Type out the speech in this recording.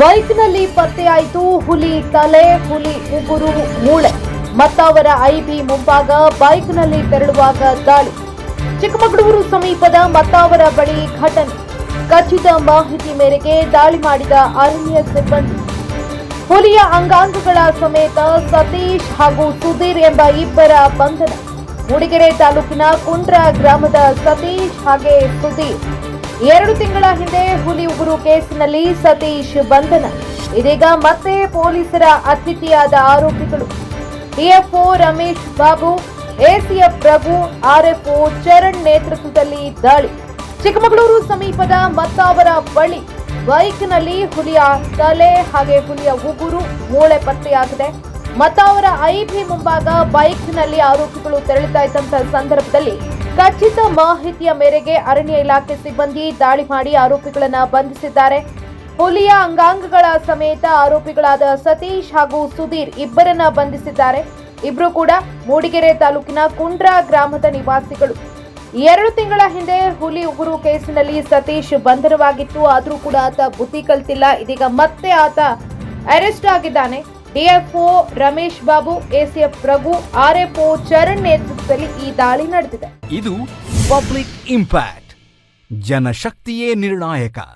ಬೈಕ್ನಲ್ಲಿ ಪತ್ತೆಯಾಯಿತು ಹುಲಿ ತಲೆ, ಹುಲಿ ಉಗುರು, ಮೂಳೆ. ಮತ್ತವರ ಐಬಿ ಮುಂಭಾಗ ಬೈಕ್ನಲ್ಲಿ ತೆರಳುವಾಗ ದಾಳಿ. ಚಿಕ್ಕಮಗಳೂರು ಸಮೀಪದ ಮತ್ತಾವರ ಬಳಿ ಘಟನೆ. ಖಚಿತ ಮಾಹಿತಿ ಮೇರೆಗೆ ದಾಳಿ ಮಾಡಿದ ಅರಣ್ಯ ಸಿಬ್ಬಂದಿ. ಹುಲಿಯ ಅಂಗಾಂಗಗಳ ಸಮೇತ ಸತೀಶ್ ಹಾಗೂ ಸುಧೀರ್ ಎಂಬ ಇಬ್ಬರ ಬಂಧನ. ಮೂಡಿಗೆರೆ ತಾಲೂಕಿನ ಕುಂಡ್ರ ಗ್ರಾಮದ ಸತೀಶ್ ಹಾಗೆ ಸುಧೀರ್. ಎರಡು ತಿಂಗಳ ಹಿಂದೆ ಹುಲಿ ಉಗುರು ಕೇಸಿನಲ್ಲಿ ಸತೀಶ್ ಬಂಧನ. ಇದೀಗ ಮತ್ತೆ ಪೊಲೀಸರ ಅತಿಥಿಯಾದ ಆರೋಪಿಗಳು. DFO Ramesh Babu, ACF Raghu, RFO Charan ನೇತೃತ್ವದಲ್ಲಿ ದಾಳಿ. ಚಿಕ್ಕಮಗಳೂರು ಸಮೀಪದ ಮತ್ತಾವರ ಬಳಿ ಬೈಕ್ನಲ್ಲಿ ಹುಲಿಯ ತಲೆ ಹಾಗೆ ಹುಲಿಯ ಉಗುರು ಮೂಳೆ ಪತ್ತೆಯಾಗಿದೆ. ಮತ್ತಾವರ ಐಬಿ ಮುಂಭಾಗ ಬೈಕ್ನಲ್ಲಿ ಆರೋಪಿಗಳು ತೆರಳುತ್ತಾ ಇದ್ದಂತಹ ಸಂದರ್ಭದಲ್ಲಿ ಖಚಿತ ಮಾಹಿತಿಯ ಮೇರೆಗೆ ಅರಣ್ಯ ಇಲಾಖೆ ಸಿಬ್ಬಂದಿ ದಾಳಿ ಮಾಡಿ ಆರೋಪಿಗಳನ್ನು ಬಂಧಿಸಿದ್ದಾರೆ. ಹುಲಿಯ ಅಂಗಾಂಗಗಳ ಸಮೇತ ಆರೋಪಿಗಳಾದ ಸತೀಶ್ ಹಾಗೂ ಸುಧೀರ್ ಇಬ್ಬರನ್ನ ಬಂಧಿಸಿದ್ದಾರೆ. ಇಬ್ರು ಕೂಡ ಮೂಡಿಗೆರೆ ತಾಲೂಕಿನ ಕುಂಡ್ರಾ ಗ್ರಾಮದ ನಿವಾಸಿಗಳು. ಎರಡು ತಿಂಗಳ ಹಿಂದೆ ಹುಲಿ ಉಗುರು ಕೇಸಿನಲ್ಲಿ ಸತೀಶ್ ಬಂಧನವಾಗಿತ್ತು. ಆದರೂ ಕೂಡ ಆತ ಬುದ್ಧಿ ಕಲ್ತಿಲ್ಲ. ಇದೀಗ ಮತ್ತೆ ಆತ ಅರೆಸ್ಟ್ ಆಗಿದ್ದಾನೆ. DFO Ramesh Babu, ACF Raghu, RFO Charan ನೇತೃತ್ವದಲ್ಲಿ ಈ ದಾಳಿ ನಡೆದಿದೆ. ಇದು ಪಬ್ಲಿಕ್ ಇಂಪ್ಯಾಕ್ಟ್, ಜನಶಕ್ತಿಯೇ ನಿರ್ಣಾಯಕ.